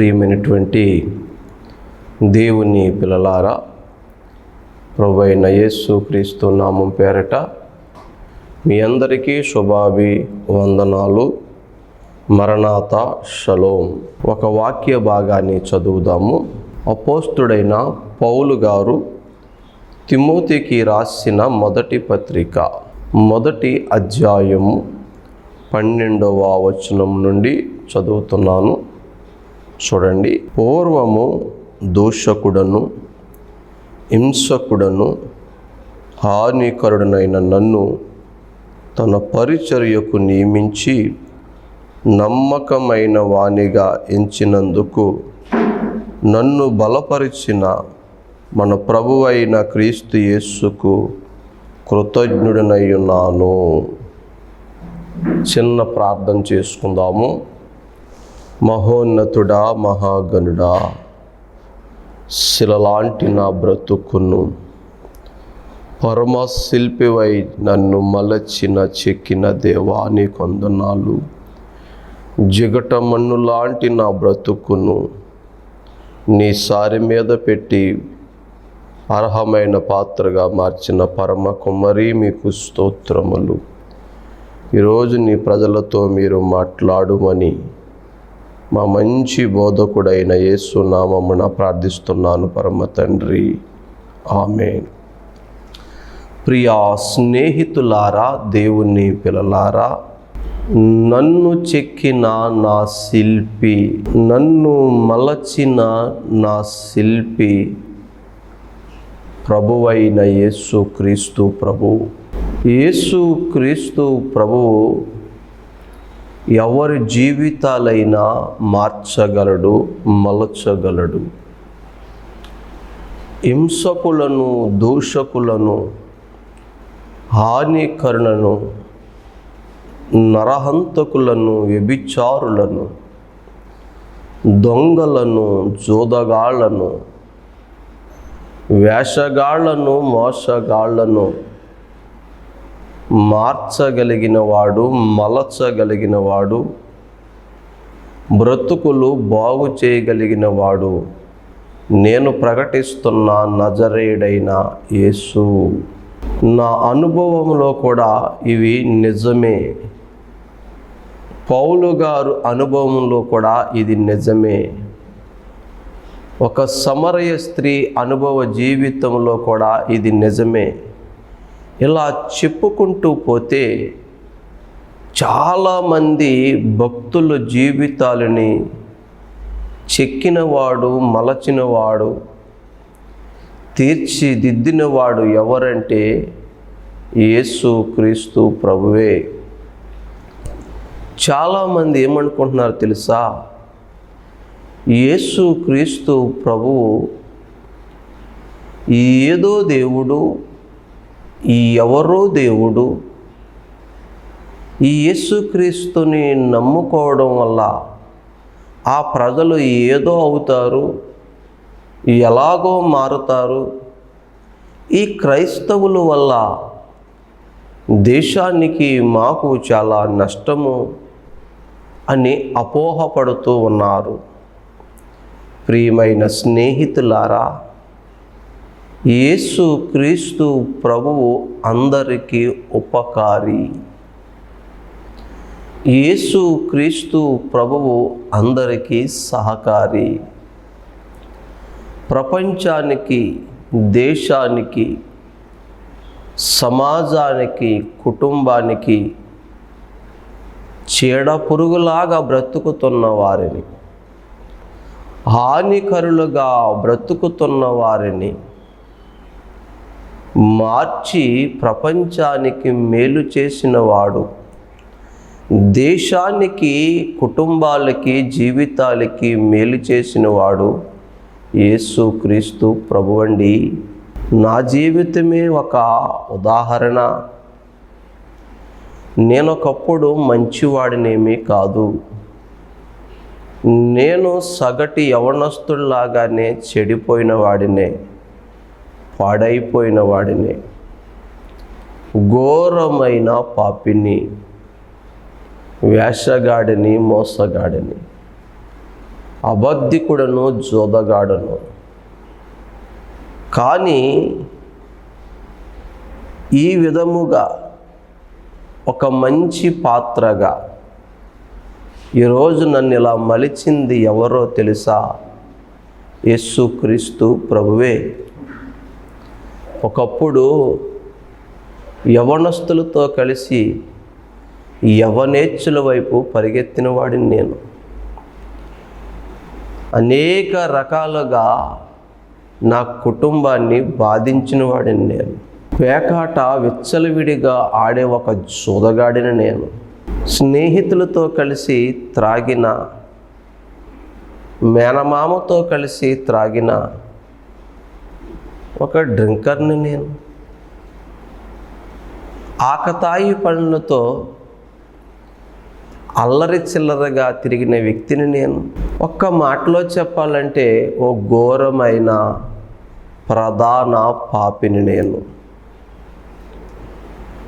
ప్రియమైనటువంటి దేవుని పిల్లలారా ప్రభు అయిన యేసు క్రీస్తు నామం పేరట మీ అందరికీ శుభాభి వందనాలు మరణాత షలోం. ఒక వాక్య భాగాన్ని చదువుదాము. అపోస్తుడైన పౌలు గారు తిమోతికి రాసిన మొదటి పత్రిక మొదటి అధ్యాయము పన్నెండవ వచనం నుండి చదువుతున్నాను. చూడండి. పూర్వము దూషకుడను హింసకుడను హానికరుడనైన నన్ను తన పరిచర్యకు నియమించి నమ్మకమైన వాణిగా ఎంచినందుకు నన్ను బలపరిచిన మన ప్రభువైన క్రీస్తు యేస్సుకు కృతజ్ఞుడనై ఉన్నాను. చిన్న ప్రార్థన చేసుకుందాము. మహోన్నతుడా మహాగణుడా శిలలాంటి నా బ్రతుకును. పరమ శిల్పివై నన్ను మలచిన చెక్కిన దేవాని కొందనాలు. జిగట మన్ను లాంటి నా బ్రతుకును. నీ సారి మీద పెట్టి అర్హమైన పాత్రగా మార్చిన పరమ కుమరి మీకు స్తోత్రములు. ఈరోజు నీ ప్రజలతో మీరు మాట్లాడుమని మా మంచి బోధకుడైన యేసు నామమున ప్రార్థిస్తున్నాను పరమ తండ్రి. ఆమె ప్రియా స్నేహితులారా దేవుని పిల్లలారా నన్ను చెక్కిన నా శిల్పి నన్ను మలచిన నా శిల్పి ప్రభువైన యేసు క్రీస్తు ప్రభు. యేసు క్రీస్తు ప్రభువు ఎవరి జీవితాలైనా మార్చగలడు మలచగలడు. హింసకులను దూషకులను హానికరులను నరహంతకులను వ్యభిచారులను దొంగలను జోదగాళ్ళను వేషగాళ్ళను మోసగాళ్ళను మార్చగలిగిన వాడు మలచగలిగిన వాడు బ్రతుకులు బాగు చేయగలిగిన వాడు. నేను ప్రకటిస్తున్న నజరేడైన యేసు. నా అనుభవంలో కూడా ఇవి నిజమే. పౌలు గారు అనుభవంలో కూడా ఇది నిజమే. ఒక సమరయ స్త్రీ అనుభవ జీవితంలో కూడా ఇది నిజమే. ఇలా చెప్పుకుంటూ పోతే చాలామంది భక్తుల జీవితాలని చెక్కినవాడు మలచినవాడు తీర్చిదిద్దినవాడు ఎవరంటే యేసు క్రీస్తు ప్రభువే. చాలామంది ఏమనుకుంటున్నారు తెలుసా? యేసు క్రీస్తు ప్రభువు ఏదో దేవుడు ఎవరో దేవుడు ఈ యేసుక్రీస్తుని నమ్ముకోవడం వల్ల ఆ ప్రజలు ఏదో అవుతారు ఎలాగో మారుతారు. ఈ క్రైస్తవుల వల్ల దేశానికి మాకు చాలా నష్టము అని అపోహపడుతూ ఉన్నారు. ప్రియమైన స్నేహితులారా యేసు క్రీస్తు ప్రభువు అందరికీ ఉపకారి. యేసు క్రీస్తు ప్రభువు అందరికీ సహకారి. ప్రపంచానికి దేశానికి సమాజానికి కుటుంబానికి చీడ పురుగులాగా బ్రతుకుతున్న వారిని హానికరులుగా బ్రతుకుతున్న వారిని మార్చి ప్రపంచానికి మేలు చేసినవాడు. దేశానికి కుటుంబాలకి జీవితాలకి మేలు చేసినవాడు యేసు క్రీస్తు ప్రభువండి. నా జీవితమే ఒక ఉదాహరణ. నేనొకప్పుడు మంచివాడినేమీ కాదు. నేను సగటి యవనస్తుల్లాగానే చెడిపోయిన వాడినే పాడైపోయిన వాడిని. ఘోరమైన పాపిని వేషగాడిని మోసగాడిని అబద్ధికుడను జోదగాడను. కానీ ఈ విధముగా ఒక మంచి పాత్రగా ఈరోజు నన్ను ఇలా మలిచింది ఎవరో తెలుసా? యేసుక్రీస్తు ప్రభువే. ఒకప్పుడు యవనస్తులతో కలిసి యవనేచ్చుల వైపు పరిగెత్తిన వాడిని నేను. అనేక రకాలుగా నా కుటుంబాన్ని బాధించిన వాడిని నేను. పేకాట విచ్చలవిడిగా ఆడే ఒక జోదగాడిని నేను. స్నేహితులతో కలిసి త్రాగిన మేనమామతో కలిసి త్రాగిన ఒక డ్రింకర్ని నేను. ఆకతాయి పనులతో అల్లరి చిల్లరగా తిరిగిన వ్యక్తిని నేను. ఒక్క మాటలో చెప్పాలంటే ఓ ఘోరమైన ప్రధాన పాపిని నేను.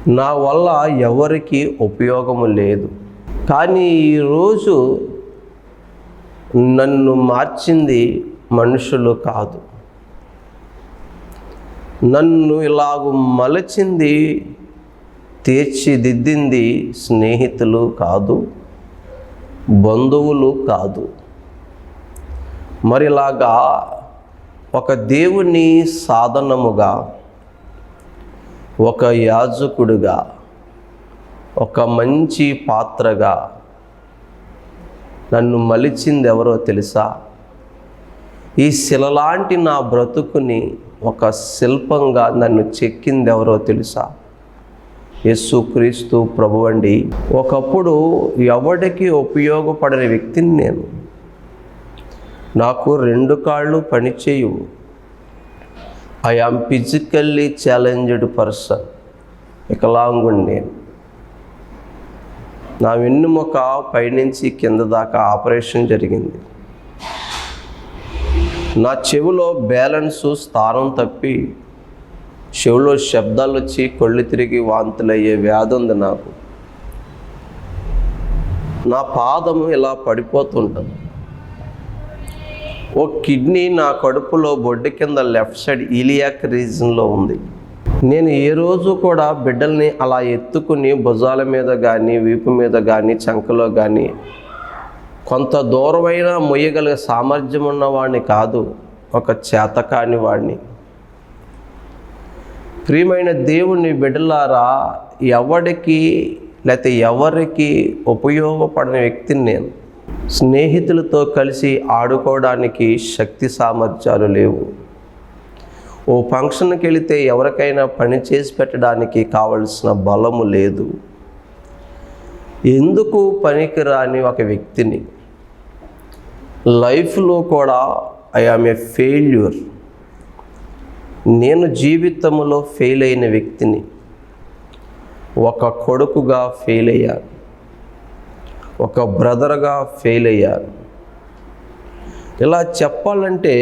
నా వల్ల ఎవరికి ఉపయోగము లేదు. కానీ ఈరోజు నన్ను మార్చింది మనుషులు కాదు. నన్ను ఇలాగ మలచింది తీర్చిదిద్దింది స్నేహితులు కాదు బంధువులు కాదు. మరిలాగా ఒక దేవుని సాధనముగా ఒక యాజకుడుగా ఒక మంచి పాత్రగా నన్ను మలిచింది ఎవరో తెలుసా? ఈ శిలలాంటి నా బ్రతుకుని ఒక శిల్పంగా నన్ను చెక్కింది ఎవరో తెలుసా యేసుక్రీస్తు ప్రభు అండి. ఒకప్పుడు ఎవడికి ఉపయోగపడని వ్యక్తిని నేను. నాకు రెండు కాళ్ళు పనిచేయవు I am physically challenged person వికలాంగుణ్ణి నేను. నా వెన్నుముక పైనుంచి కింద దాకా ఆపరేషన్ జరిగింది. నా చెవిలో బ్యాలెన్సు స్థానం తప్పి చెవిలో శబ్దాలు వచ్చి కళ్ళు తిరిగి వాంతులయ్యే వ్యాధి ఉంది నాకు. నా పాదము ఇలా పడిపోతుంటుంది. ఓ కిడ్నీ నా కడుపులో బొడ్డు కింద లెఫ్ట్ సైడ్ ఈలియాక్ రీజన్లో ఉంది. నేను ఏ రోజు కూడా బిడ్డల్ని అలా ఎత్తుకుని భుజాల మీద కానీ వీపు మీద కానీ చంకలో కానీ కొంత దూరమైన మొయ్యగలిగే సామర్థ్యం ఉన్నవాడిని కాదు ఒక చేతకాని వాడిని ప్రియమైన దేవుని బిడ్డలారా ఎవడికి లేకపోతే ఎవరికి ఉపయోగపడని వ్యక్తిని నేను. స్నేహితులతో కలిసి ఆడుకోవడానికి శక్తి సామర్థ్యాలు లేవు. ఓ ఫంక్షన్కి వెళితే ఎవరికైనా పని చేసి పెట్టడానికి కావలసిన బలము లేదు. ఎందుకు పనికిరాని ఒక వ్యక్తిని? లైఫ్లో కూడా ఐ ఆమ్ ఏ ఫెయిల్యూర్. నేను జీవితంలో ఫెయిల్ అయిన వ్యక్తిని ఒక కొడుకుగా ఫెయిల్ అయ్యాను. ఒక బ్రదర్గా ఫెయిల్ అయ్యాను. ఇలా చెప్పాలంటే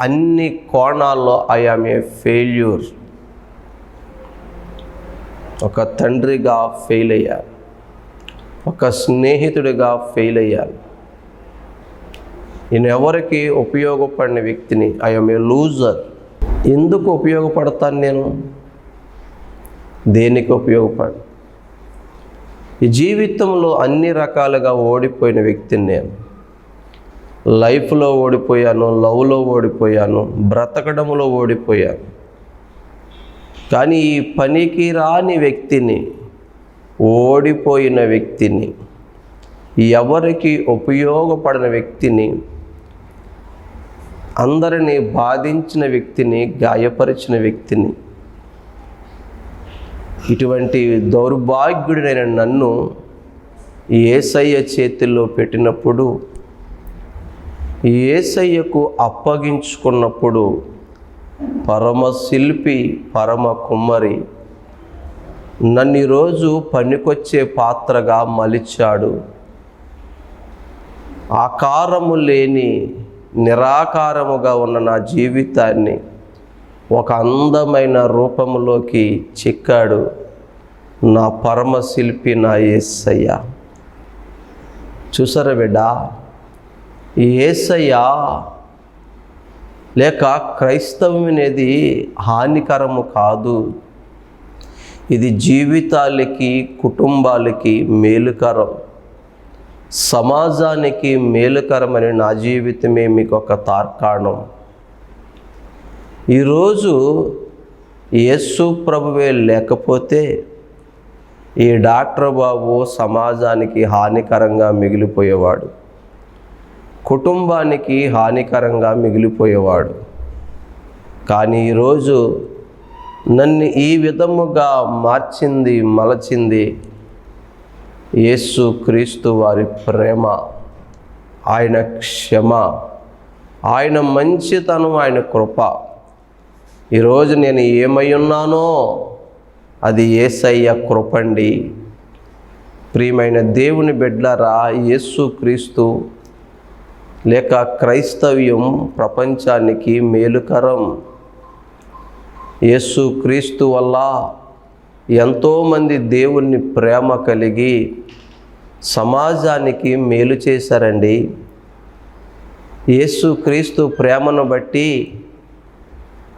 అన్ని కోణాల్లో ఐ ఆమ్ ఏ ఫెయిల్యూర్. ఒక తండ్రిగా ఫెయిల్ అయ్యాను. ఒక స్నేహితుడిగా ఫెయిల్ అయ్యాను. నేను ఎవరికి ఉపయోగపడిన వ్యక్తిని? ఐఎమ్ ఏ లూజర్ ఎందుకు ఉపయోగపడతాను నేను? దేనికి ఉపయోగపడ? ఈ జీవితంలో అన్ని రకాలుగా ఓడిపోయిన వ్యక్తిని నేను. లైఫ్లో ఓడిపోయాను లవ్లో ఓడిపోయాను బ్రతకడంలో ఓడిపోయాను. కానీ ఈ పనికి రాని వ్యక్తిని ఓడిపోయిన వ్యక్తిని ఎవరికి ఉపయోగపడిన వ్యక్తిని అందరినీ బాధించిన వ్యక్తిని గాయపరిచిన వ్యక్తిని. ఇటువంటి దౌర్భాగ్యుడైన నన్ను ఏసయ్య చేతిలో పెట్టినప్పుడు ఏసయ్యకు అప్పగించుకున్నప్పుడు పరమ శిల్పి పరమ కుమ్మరి నన్ను ఈరోజు పనికొచ్చే పాత్రగా మలిచాడు. ఆకారము లేని నిరాకారముగా ఉన్న నా జీవితాన్ని ఒక అందమైన రూపంలోకి చిక్కాడు నా పరమ శిల్పి నా యేసయ్య చూసారా బిడ్డ? ఏసయ్య లేక క్రైస్తవం అనేది హానికరము కాదు. ఇది జీవితాలకి కుటుంబాలకి మేలుకరం. సమాజానికి మేలుకరమని నా జీవితమే మీకు ఒక తార్కాణం. ఈరోజు యేసు ప్రభువే లేకపోతే ఈ డాక్టర్ బాబు సమాజానికి హానికరంగా మిగిలిపోయేవాడు. కుటుంబానికి హానికరంగా మిగిలిపోయేవాడు. కానీ ఈరోజు నన్ను ఈ విధముగా మార్చింది మలచింది యేసు క్రీస్తు వారి ప్రేమ ఆయన క్షమ ఆయన మంచితనం ఆయన కృప. ఈరోజు నేను ఏమై ఉన్నానో అది ఏసయ్య కృపండి. ప్రియమైన దేవుని బిడ్డరా యేసు క్రీస్తు లేక క్రైస్తవ్యం ప్రపంచానికి మేలుకరం. యేసు క్రీస్తు వల్ల ఎంతోమంది దేవుణ్ణి ప్రేమ కలిగి సమాజానికి మేలు చేశారండి. యేసు క్రీస్తు ప్రేమను బట్టి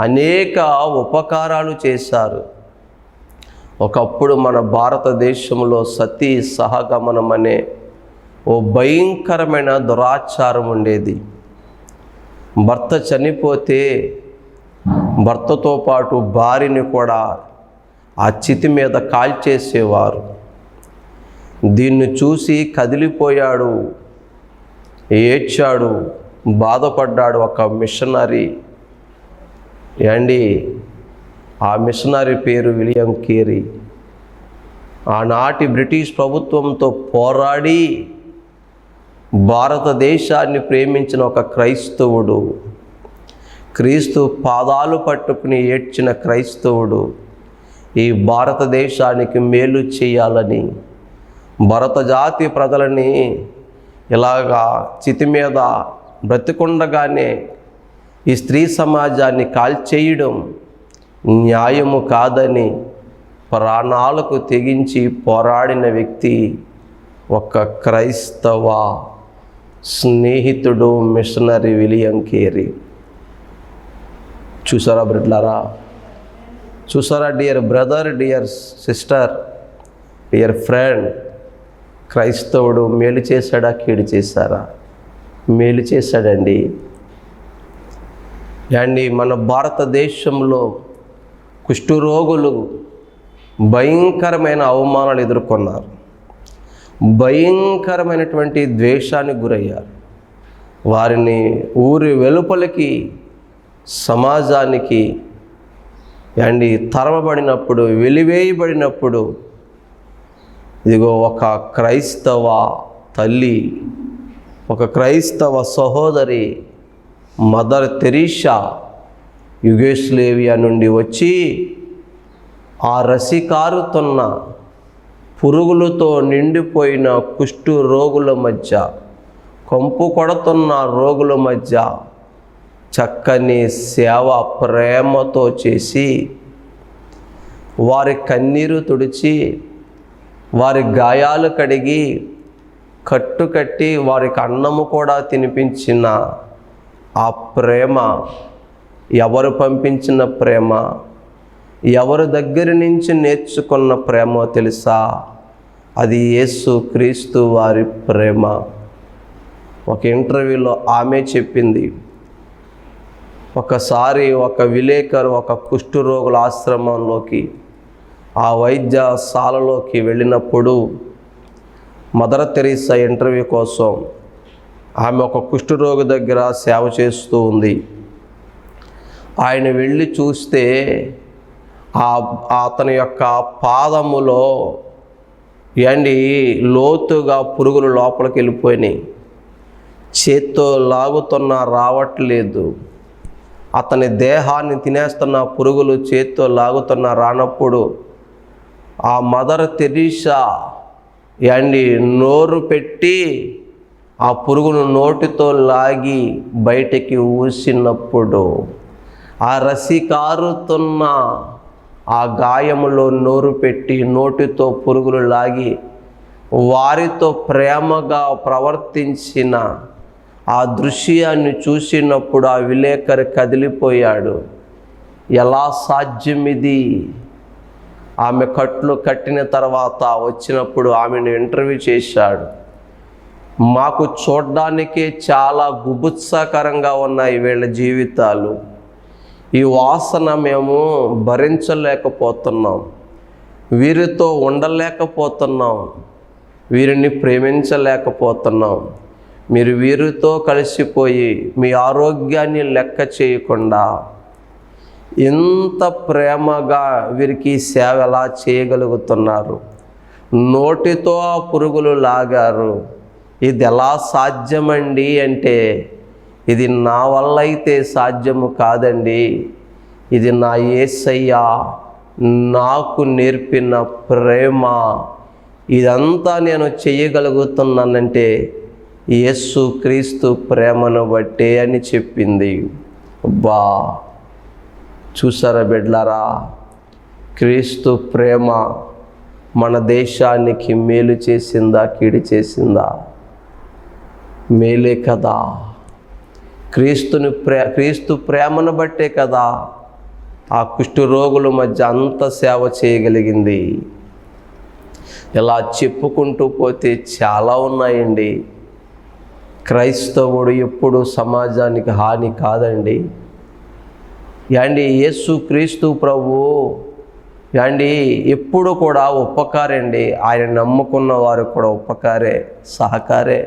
అనేక ఉపకారాలు చేశారు. ఒకప్పుడు మన భారతదేశంలో సతీ సహగమనం అనే ఓ భయంకరమైన దురాచారం ఉండేది. భర్త చనిపోతే భర్తతో పాటు భార్యని కూడా ఆ చితి మీద కాల్చేసేవారు. దీన్ని చూసి కదిలిపోయాడు ఏడ్చాడు బాధపడ్డాడు ఒక మిషనరీ. అండి ఆ మిషనరీ పేరు విలియం కేరీ. ఆనాటి బ్రిటిష్ ప్రభుత్వంతో పోరాడి భారతదేశాన్ని ప్రేమించిన ఒక క్రైస్తవుడు క్రీస్తు పాదాలు పట్టుకుని ఏడ్చిన క్రైస్తవుడు ఈ భారతదేశానికి మేలు చేయాలని భరత జాతి ప్రజలని ఇలాగా చితి మీద బ్రతికుండగానే ఈ స్త్రీ సమాజాన్ని కాల్చేయడం న్యాయము కాదని ప్రాణాలకు తెగించి పోరాడిన వ్యక్తి ఒక క్రైస్తవ స్నేహితుడు మిషనరీ విలియం కేరీ. చూసారా బ్రిడ్లారా చూసారా dear brother dear sister dear friend? క్రైస్తవుడు మేలు చేశాడా కీడు చేశారా? మేలు చేశాడండి. అండి మన భారతదేశంలో కుష్ఠరోగులు భయంకరమైన అవమానాలు ఎదుర్కొన్నారు. భయంకరమైనటువంటి ద్వేషానికి గురయ్యారు. వారిని ఊరి వెలుపలికి సమాజానికి అండి తరమబడినప్పుడు వెలివేయబడినప్పుడు ఇదిగో ఒక క్రైస్తవ తల్లి ఒక క్రైస్తవ సహోదరి మదర్ తెరీషా యుగేస్లేవియా నుండి వచ్చి ఆ రసి కారుతున్న పురుగులతో నిండిపోయిన కుష్టు రోగుల మధ్య కొంపు కొడుతున్న రోగుల మధ్య చక్కని సేవ ప్రేమతో చేసి వారి కన్నీరు తుడిచి వారి గాయాలు కడిగి కట్టు కట్టి వారికి అన్నము కూడా తినిపించిన ఆ ప్రేమ ఎవరు పంపించిన ప్రేమ ఎవరి దగ్గర నుంచి నేర్చుకున్న ప్రేమో తెలుసా? అది యేసు క్రీస్తు వారి ప్రేమ. ఒక ఇంటర్వ్యూలో ఆమె చెప్పింది ఒకసారి ఒక విలేకరు ఒక కుష్ఠరోగుల ఆశ్రమంలోకి ఆ వైద్యశాలలోకి వెళ్ళినప్పుడు మదర్ తెరీసా ఇంటర్వ్యూ కోసం ఆమె ఒక కుష్ఠరోగి దగ్గర సేవ చేస్తూ ఉంది. ఆయన వెళ్ళి చూస్తే ఆ అతని యొక్క పాదములో ఏండి లోతుగా పురుగులు లోపలికి వెళ్ళిపోయినాయి. చేత్తో లాగుతున్నా రావట్లేదు. అతని దేహాన్ని తినేస్తున్న పురుగులు చేత్తో లాగుతున్న రానప్పుడు ఆ మదర్ తెరీసా అండి నోరు పెట్టి ఆ పురుగును నోటితో లాగి బయటికి ఊసినప్పుడు ఆ రసి కారుతున్న ఆ గాయములో నోరు పెట్టి నోటితో పురుగులు లాగి వారితో ప్రేమగా ప్రవర్తించిన ఆ దృశ్యాన్ని చూసినప్పుడు ఆ విలేకరి కదిలిపోయాడు. ఎలా సాధ్యం ఇది ఆమె కట్లు కట్టిన తర్వాత వచ్చినప్పుడు ఆమెను ఇంటర్వ్యూ చేశాడు. మాకు చూడ్డానికే చాలా గుబుత్సాకరంగా ఉన్నాయి వీళ్ళ జీవితాలు. ఈ వాసన మేము భరించలేకపోతున్నాం. వీరితో ఉండలేకపోతున్నాం. వీరిని ప్రేమించలేకపోతున్నాం. మీరు వీరితో కలిసిపోయి మీ ఆరోగ్యాన్ని లెక్క చేయకుండా ఇంత ప్రేమగా వీరికి సేవ ఎలా చేయగలుగుతున్నారు? నోటితో ఆ పురుగులు లాగారు. ఇది ఎలా సాధ్యమండి అంటే ఇది నా వల్ల అయితే సాధ్యము కాదండి. ఇది నా ఏసయ్య నాకు నేర్పిన ప్రేమ. ఇదంతా నేను చేయగలుగుతున్నానంటే యేసు క్రీస్తు ప్రేమను బట్టే అని చెప్పింది. బా చూసారా బిడ్లారా? క్రీస్తు ప్రేమ మన దేశానికి మేలు చేసిందా కీడు చేసిందా? మేలే కదా. క్రీస్తుని ప్రే క్రీస్తు ప్రేమను బట్టే కదా ఆ కుష్ఠరోగుల మధ్య అంత సేవ చేయగలిగింది. ఇలా చెప్పుకుంటూ పోతే చాలా ఉన్నాయండి. క్రైస్తవుడు ఎప్పుడు సమాజానికి హాని కాదండి. యాండి యేసు క్రీస్తు ప్రభు. యాండి ఎప్పుడు కూడా ఉపకారండి ఆయన నమ్ముకున్న వారు కూడా ఉపకారే సహకారే.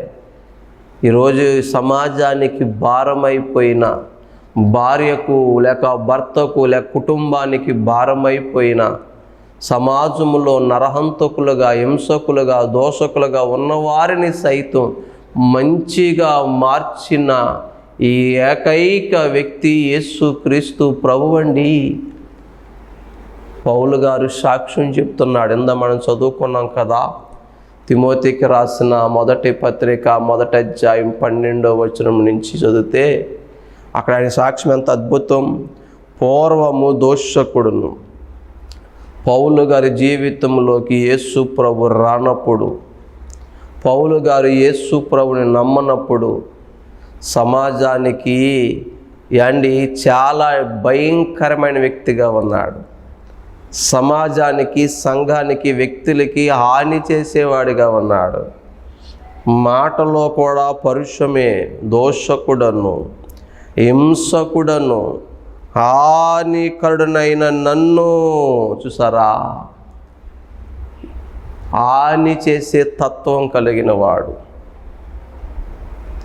ఈరోజు సమాజానికి భారమైపోయిన భార్యకు లేక భర్తకు లేక కుటుంబానికి భారమైపోయిన సమాజంలో నరహంతకులుగా హింసకులుగా దోషకులుగా ఉన్నవారిని సైతం మంచిగా మార్చిన ఈ ఏకైక వ్యక్తి యేసు క్రీస్తు ప్రభువండి. పౌలు గారు సాక్ష్యం చెప్తున్నాడు. ఇంద మనం చదువుకున్నాం కదా తిమోతికి రాసిన మొదటి పత్రిక మొదటి అధ్యాయం పన్నెండో వచనం నుంచి చదివితే అక్కడ ఆయన సాక్ష్యం ఎంత అద్భుతం. పూర్వము దోషకుడును. పౌలు గారి జీవితంలోకి యేసు ప్రభు రానప్పుడు పౌలు గారు యేసు ప్రభుని నమ్మనప్పుడు సమాజానికి యాండి చాలా భయంకరమైన వ్యక్తిగా ఉన్నాడు. సమాజానికి సంఘానికి వ్యక్తులకి హాని చేసేవాడిగా ఉన్నాడు. మాటలో కూడా పరుషమే దోషకుడను హింసకుడను హానికరుడనైన నన్ను చూసారా? హాని చేసే తత్వం కలిగిన వాడు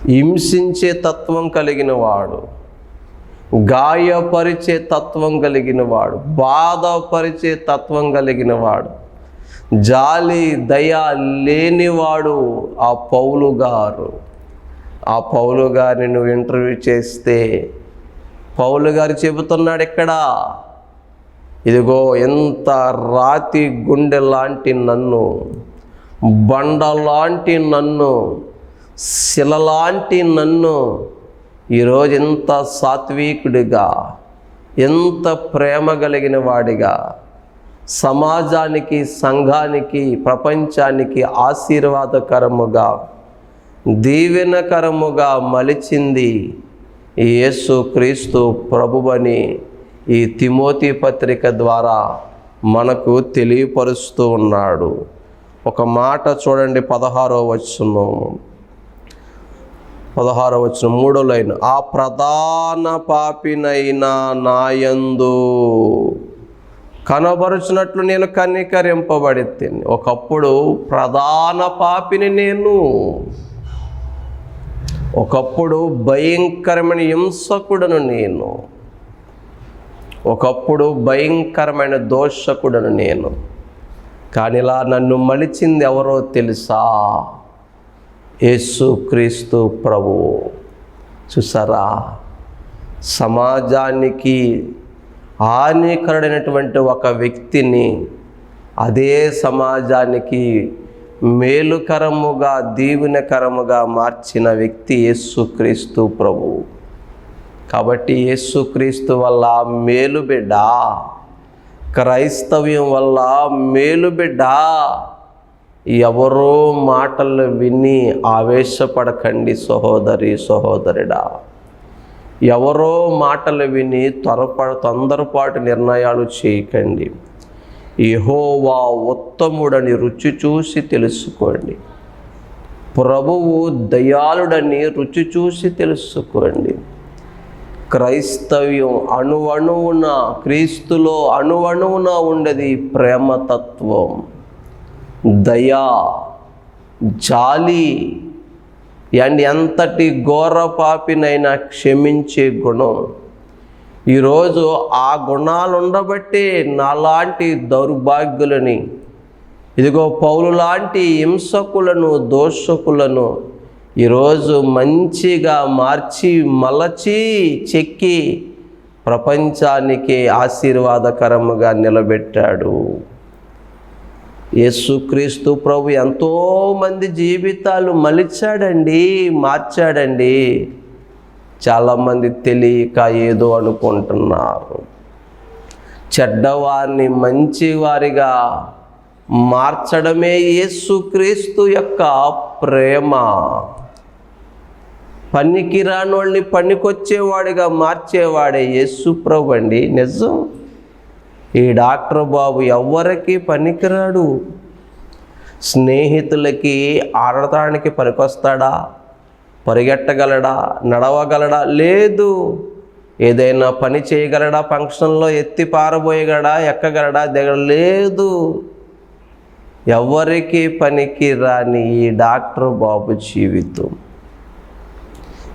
హింసించే తత్వం కలిగిన వాడు గాయపరిచే తత్వం కలిగిన వాడు బాధపరిచే తత్వం కలిగిన వాడు జాలి దయ లేనివాడు ఆ పౌలు గారు. ఆ పౌలు గారిని నువ్వు ఇంటర్వ్యూ చేస్తే పౌలు గారు చెబుతున్నాడు ఇక్కడ ఇదిగో ఎంత రాతి గుండె లాంటి నన్ను బండ లాంటి నన్ను శిలలాంటి నన్ను ఈరోజు ఎంత సాత్వికుడిగా ఎంత ప్రేమ కలిగిన వాడిగా సమాజానికి సంఘానికి ప్రపంచానికి ఆశీర్వాదకరముగా దీవెనకరముగా మలిచింది యేసు క్రీస్తు ప్రభువని ఈ తిమోతి పత్రిక ద్వారా మనకు తెలియపరుస్తూ ఉన్నాడు. ఒక మాట చూడండి పదహారో వచ్చును పదహారో వచ్చిన మూడో లైన్ ఆ ప్రధాన పాపినైన నాయందు కనబరుచినట్లు నేను కనికరింపబడి ఒకప్పుడు ప్రధాన పాపిని నేను ఒకప్పుడు భయంకరమైన హింసకుడను నేను ఒకప్పుడు భయంకరమైన దోషకుడను నేను. కానీ ఇలా నన్ను మలిచింది ఎవరో తెలుసా? యేసు క్రీస్తు ప్రభువు. చూసారా? సమాజానికి హానికరుడైనటువంటి ఒక వ్యక్తిని అదే సమాజానికి మేలుకరముగా దీవెనకరముగా మార్చిన వ్యక్తి యేసుక్రీస్తు ప్రభు కాబట్టి యేసుక్రీస్తు వల్ల మేలు బిడ్డ క్రైస్తవ్యం వల్ల మేలు బిడ్డ ఎవరో మాటలు విని ఆవేశపడకండి సహోదరి సహోదరుడా. ఎవరో మాటలు విని త్వరపడ తొందరపాటు నిర్ణయాలు చేయకండి. యెహోవా ఉత్తముడని రుచి చూసి తెలుసుకోండి. ప్రభువు దయాళుడని రుచి చూసి తెలుసుకోండి. క్రైస్తవ్యం అణువణువున క్రీస్తులో అణువణువున ఉండేది ప్రేమతత్వం. దయా జాలి అండ్ ఎంతటి ఘోర పాపినైనా క్షమించే గుణం. ఈరోజు ఆ గుణాలు ఉండబట్టి నాలాంటి దౌర్భాగ్యులని ఇదిగో పౌలు లాంటి హింసకులను దోషకులను ఈరోజు మంచిగా మార్చి మలచి చెక్కి ప్రపంచానికి ఆశీర్వాదకరముగా నిలబెట్టాడు. యేసుక్రీస్తు ప్రభు ఎంతోమంది జీవితాలు మలిచాడండి మార్చాడండి. చాలామంది తెలియక ఏదో అనుకుంటున్నారు. చెడ్డవారిని మంచివారిగా మార్చడమే యేసుక్రీస్తు యొక్క ప్రేమ. పనికి వాళ్ళని పనికొచ్చేవాడిగా మార్చేవాడే యేసు ప్రభు అండి. నిజం? ఈ డాక్టర్ బాబు ఎవ్వరికి పనికిరాడు. స్నేహితులకి ఆడటానికి పనికొస్తాడా? పరిగెట్టగలడా? నడవగలడా? లేదు. ఏదైనా పని చేయగలడా? ఫంక్షన్లో ఎత్తి పారబోయగలడా? ఎక్కగలడా? దిగ లేదు. ఎవరికి పనికి రాని ఈ డాక్టర్ బాబు జీవితం.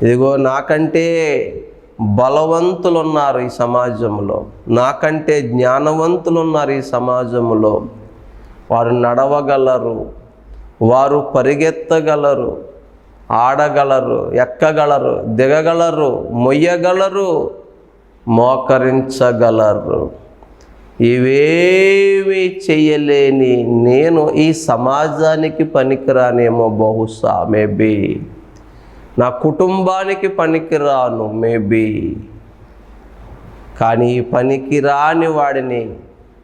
ఇదిగో నాకంటే బలవంతులు ఉన్నారు ఈ సమాజంలో. నాకంటే జ్ఞానవంతులు ఉన్నారు ఈ సమాజంలో. వారు నడవగలరు వారు పరిగెత్తగలరు ఆడగలరు ఎక్కగలరు దిగగలరు మొయ్యగలరు మోకరించగలరు. ఇవేమీ చేయలేని నేను ఈ సమాజానికి పనికిరానేమో బహుశా మేబీ. నా కుటుంబానికి పనికిరాను మేబీ. కానీ ఈ పనికిరాని వాడిని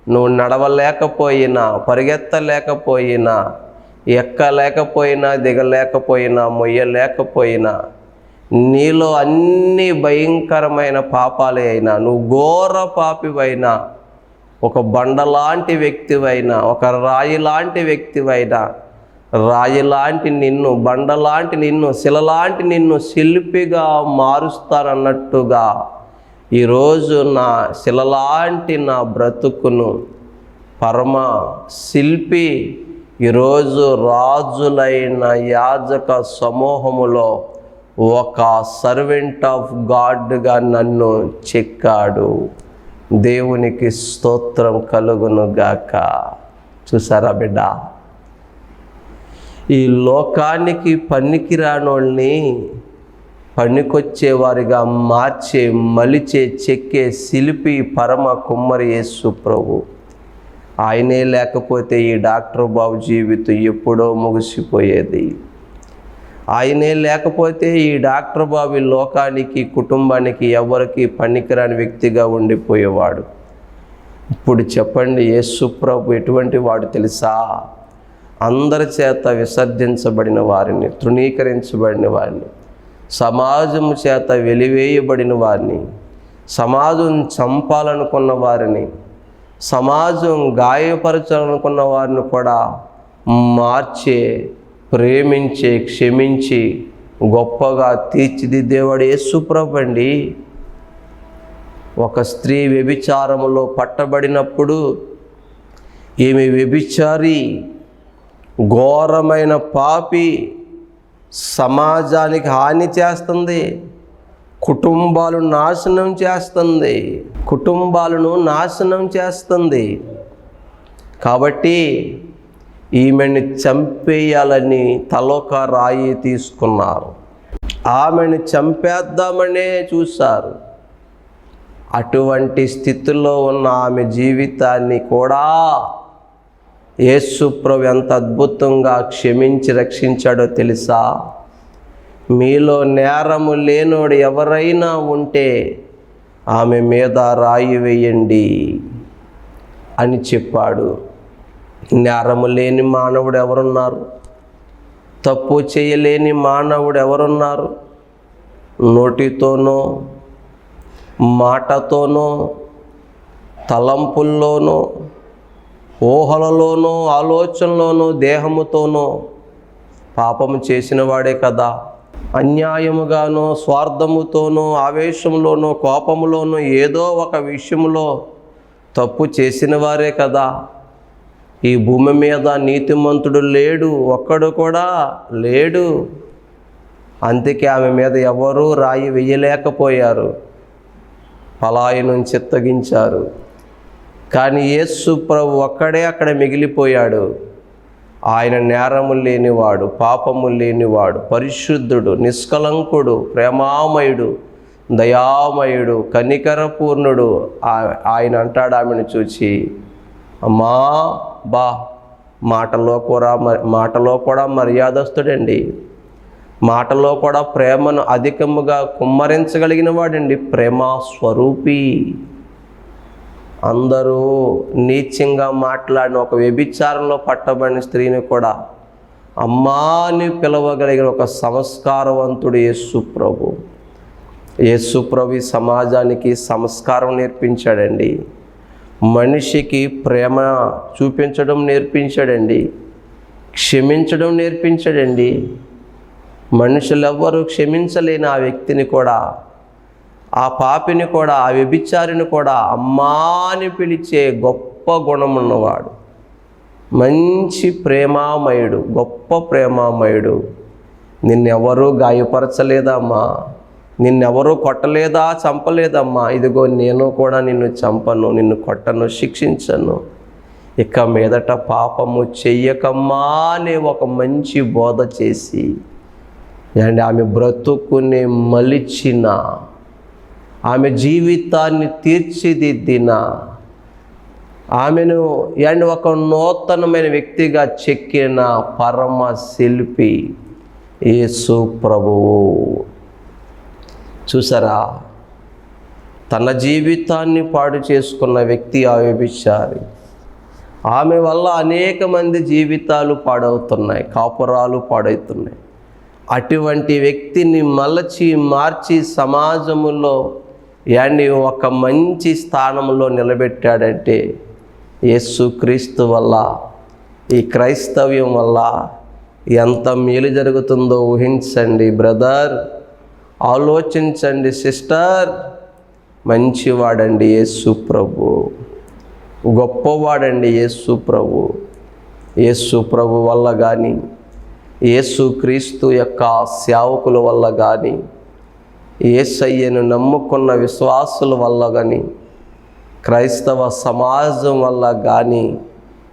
నువ్వు నడవలేకపోయినా పరిగెత్తలేకపోయినా ఎక్కలేకపోయినా దిగలేకపోయినా మొయ్యలేకపోయినా నీలో అన్ని భయంకరమైన పాపాలే అయినా నువ్వు ఘోర పాపివైనా ఒక బండలాంటి వ్యక్తివైనా ఒక రాయి లాంటి వ్యక్తివైనా రాయిలాంటి నిన్ను బండలాంటి నిన్ను శిలలాంటి నిన్ను శిల్పిగా మారుస్తానన్నట్టుగా ఈరోజు నా శిలలాంటి నా బ్రతుకును పరమ శిల్పి ఈరోజు రాజులైన యాజక సమూహములో ఒక సర్వెంట్ ఆఫ్ గాడ్గా నన్ను చెక్కాడు. దేవునికి స్తోత్రం కలుగును గాక చూసారా బిడ్డ? ఈ లోకానికి పనికిరానోళ్ళని పనికొచ్చేవారిగా మార్చే మలిచే చెక్కే శిల్పి పరమ కుమ్మరి యేసు ప్రభు. ఆయనే లేకపోతే ఈ డాక్టర్ బాబు జీవితం ఎప్పుడో ముగిసిపోయేది. ఆయనే లేకపోతే ఈ డాక్టర్ బాబు లోకానికి కుటుంబానికి ఎవరికి పనికిరాని వ్యక్తిగా ఉండిపోయేవాడు. ఇప్పుడు చెప్పండి యేసు ప్రభు ఎటువంటి వాడు తెలుసా? అందరి చేత విసర్జించబడిన వారిని తృణీకరించబడిన వారిని సమాజం చేత వెలివేయబడిన వారిని సమాజం చంపాలనుకున్న వారిని సమాజం గాయపరచాలనుకున్న వారిని కూడా మార్చే ప్రేమించే క్షమించి గొప్పగా తీర్చిదిద్దేవాడు యేసుప్రభు అండి. ఒక స్త్రీ వ్యభిచారములో పట్టబడినప్పుడు ఈమె వ్యభిచారి ఘోరమైన పాపి సమాజానికి హాని చేస్తుంది. కుటుంబాలు నాశనం చేస్తుంది. కుటుంబాలను నాశనం చేస్తుంది. కాబట్టి ఈమెని చంపేయాలని తలొక రాయి తీసుకున్నారు. ఆమెను చంపేద్దామనే చూశారు. అటువంటి స్థితిలో ఉన్న ఆమె జీవితాన్ని కూడా యేసుప్రభు ఎంత అద్భుతంగా క్షమించి రక్షించాడో తెలుసా? మీలో నేరము లేనోడు ఎవరైనా ఉంటే ఆమె మీద రాయి వేయండి అని చెప్పాడు. నేరము లేని మానవుడు ఎవరున్నారు? తప్పు చేయలేని మానవుడు ఎవరున్నారు? నోటితోనో మాటతోనో తలంపుల్లోనో ఊహలలోనో ఆలోచనలోనో దేహముతోనో పాపము చేసిన వాడే కదా. అన్యాయముగానో స్వార్థముతోనో ఆవేశంలోనో కోపములోనో ఏదో ఒక విషయంలో తప్పు చేసిన వారే కదా. ఈ భూమి మీద నీతిమంతుడు లేడు ఒక్కడు కూడా లేడు. అందుకే ఆమె మీద ఎవరూ రాయి వేయలేకపోయారు. పలాయనం చిత్తగించారు. కానీ యేసు ప్రభు ఒక్కడే అక్కడ మిగిలిపోయాడు. ఆయన నేరము లేనివాడు పాపము లేనివాడు పరిశుద్ధుడు నిష్కలంకుడు ప్రేమామయుడు దయామయుడు కనికరపూర్ణుడు ఆయన అంటాడు ఆమెను చూచి అమ్మా బా మాటలో కూడా మాటలో కూడా మర్యాదస్తుడండి. మాటలో కూడా ప్రేమను అధికముగా కుమ్మరించగలిగిన వాడండి ప్రేమ స్వరూపి అందరూ నీచంగా మాట్లాడిన ఒక వ్యభిచారంలో పట్టబడిన స్త్రీని కూడా అమ్మాని పిలవగలిగిన ఒక సంస్కారవంతుడు యేసు ప్రభు. యేసు ప్రభు సమాజానికి సంస్కారం నేర్పించాడండి. మనిషికి ప్రేమ చూపించడం నేర్పించాడండి. క్షమించడం నేర్పించాడండి. మనుషులెవ్వరూ క్షమించలేని ఆ వ్యక్తిని కూడా ఆ పాపిని కూడా ఆ వ్యభిచారిని కూడా అమ్మా అని పిలిచే గొప్ప గుణమున్నవాడు. మంచి ప్రేమామయుడు గొప్ప ప్రేమామయుడు. నిన్నెవరూ గాయపరచలేదమ్మా. నిన్నెవరూ కొట్టలేదా చంపలేదమ్మా. ఇదిగో నేను కూడా నిన్ను చంపను నిన్ను కొట్టను శిక్షించను. ఇక మీదట పాపము చెయ్యకమ్మా అనే ఒక మంచి బోధ చేసి అండ్ ఆమె బ్రతుకుని మలిచిన ఆమె జీవితాన్ని తీర్చిదిద్దిన. ఆమెను అండ్ ఒక నూతనమైన వ్యక్తిగా చెక్కిన పరమ శిల్పి యేసు ప్రభువు. చూసారా? తన జీవితాన్ని పాడు చేసుకున్న వ్యక్తి ఆ ఆమె వల్ల అనేక మంది జీవితాలు పాడవుతున్నాయి కాపురాలు పాడవుతున్నాయి అటువంటి వ్యక్తిని మలచి మార్చి సమాజములో యాన్ని ఒక మంచి స్థానంలో నిలబెట్టాడంటే యేసుక్రీస్తు వల్ల ఈ క్రైస్తవ్యం వల్ల ఎంత మేలు జరుగుతుందో ఊహించండి బ్రదర్. ఆలోచించండి సిస్టర్. మంచివాడండి యేసు ప్రభు. గొప్పవాడండి యేసు ప్రభు. యేసు ప్రభు వల్ల కానీ యేసు క్రీస్తు యొక్క సేవకుల వల్ల కానీ ఏసయ్యను నమ్ముకున్న విశ్వాసుల వల్ల కానీ క్రైస్తవ సమాజం వల్ల కానీ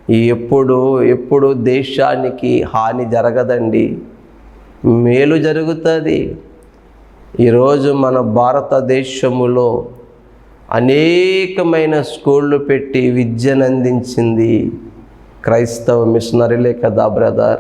ఎప్పుడు ఎప్పుడు దేశానికి హాని జరగదండి. మేలు జరుగుతుంది. ఈరోజు మన భారతదేశములో అనేకమైన స్కూళ్ళు పెట్టి విద్యను అందించింది క్రైస్తవ మిషనరీలే కదా బ్రదర్?